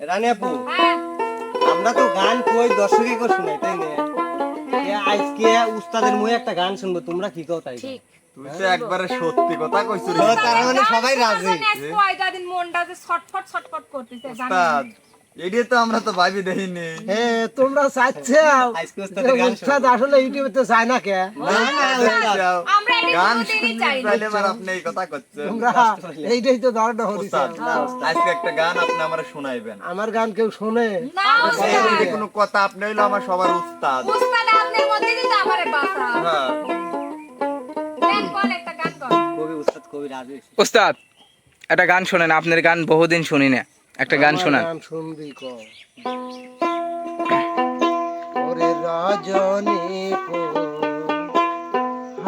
রানী আপু আমরা তো গান কই দর্শকে কো শুনাই তাই না? এ আজকে উস্তাদের মুখে একটা গান শুনব তোমরা কি কও তাই? ঠিক। তুই তো একবারে সত্যি কথা কইছিস তো তার মানে সবাই রাজি। কয়টা দিন মনটা যে ছটফট ছটফট করতেছে উস্তাদ এডিয়ে তো আমরা তো ভাবি দেখিনি। হ্যাঁ তোমরা চাচ্ছে আজকে উস্তাদের গান উস্তাদ আসলে ইউটিউবে তো চায় না কে? না না গান শুনতে চাই না। চাইলে এবার আপনি এই কথা করছেন। এইটাই তো ধরনা হচ্ছে আজকে একটা গান আপনি আমার শোনাইবেন। আমার গান কেউ শোনে? না কোনো কথা আপনি হইল আমার সবার উস্তাদ উস্তাদ আপনার মধ্যে কিন্তু আমারে বাসা হ্যাঁ। একটা গান কবি উস্তাদ কবি রাজি হইছে। একটা গান শোনেন আপনার গান বহুদিন শুনি না। একটা গান শোনান। গান শুনবি ক? ওরে রজনী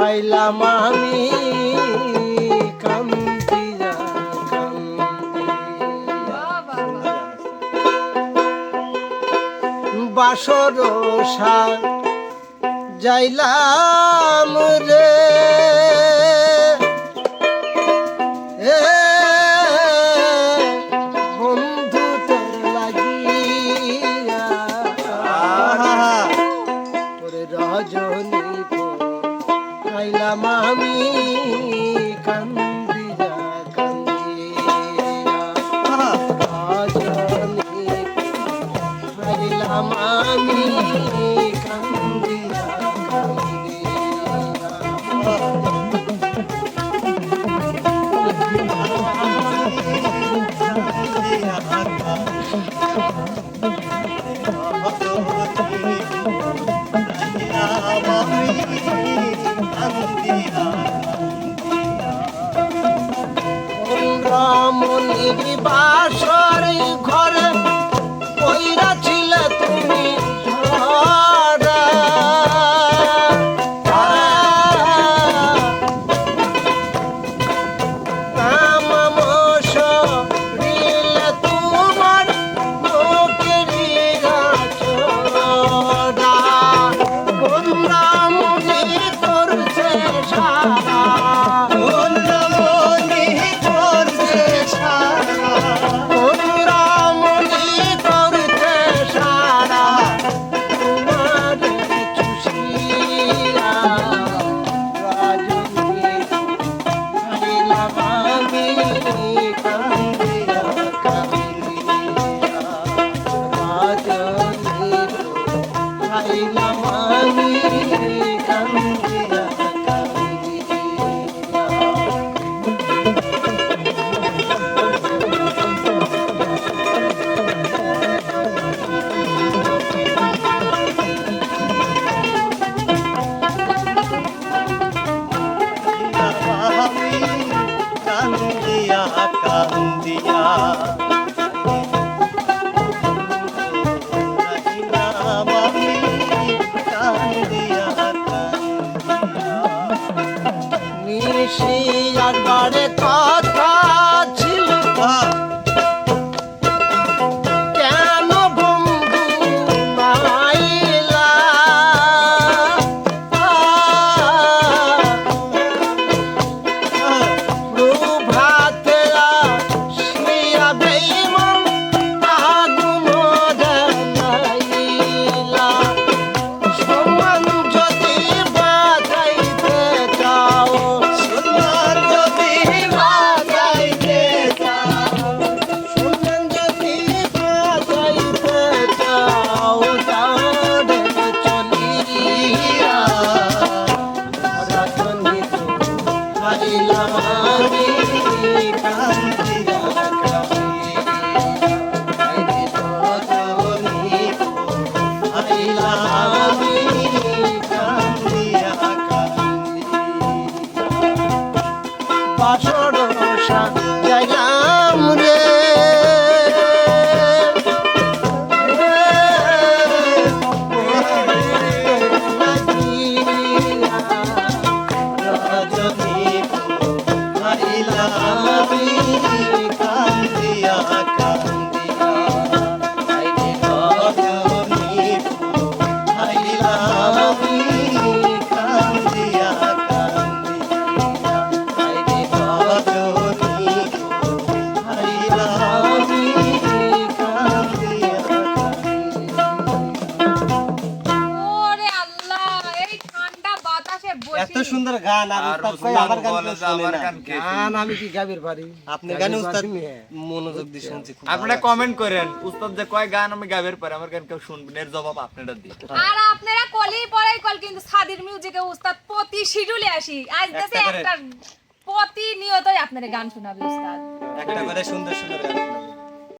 হাইলাম আমি বাসর সার যাইলাম রে। లైల మామీ కందియా కందియా రాజాని లైల మామీ కందియా కందియా Yeah. রমণীর বাসর ঘরে খাইলাম আমি। إلى ما love. গান আর আর উস্তাদ কই আমার গান বলে কেউ যে শোনে আমার না। গান আমি কি গাবির পারি? আপনার গানে উস্তাদ মনোযোগ দিয়ে শুনছি খুব আপনারা কমেন্ট করেন উস্তাদ যে কয় গান আমি গাবের পরে? আমার গান কেউ শুনবেন এর জবাব আপনারা দিন। আর আপনারা কলি পড়াই কল কিন্তু সাদির মিউজিকে উস্তাদ প্রতি শিডিউলে আসি। আজ দেশে একটা প্রতিনিয়তই আপনারা গান শোনাবে উস্তাদ। একটা করে সুন্দর সুন্দর গান শোনাবে।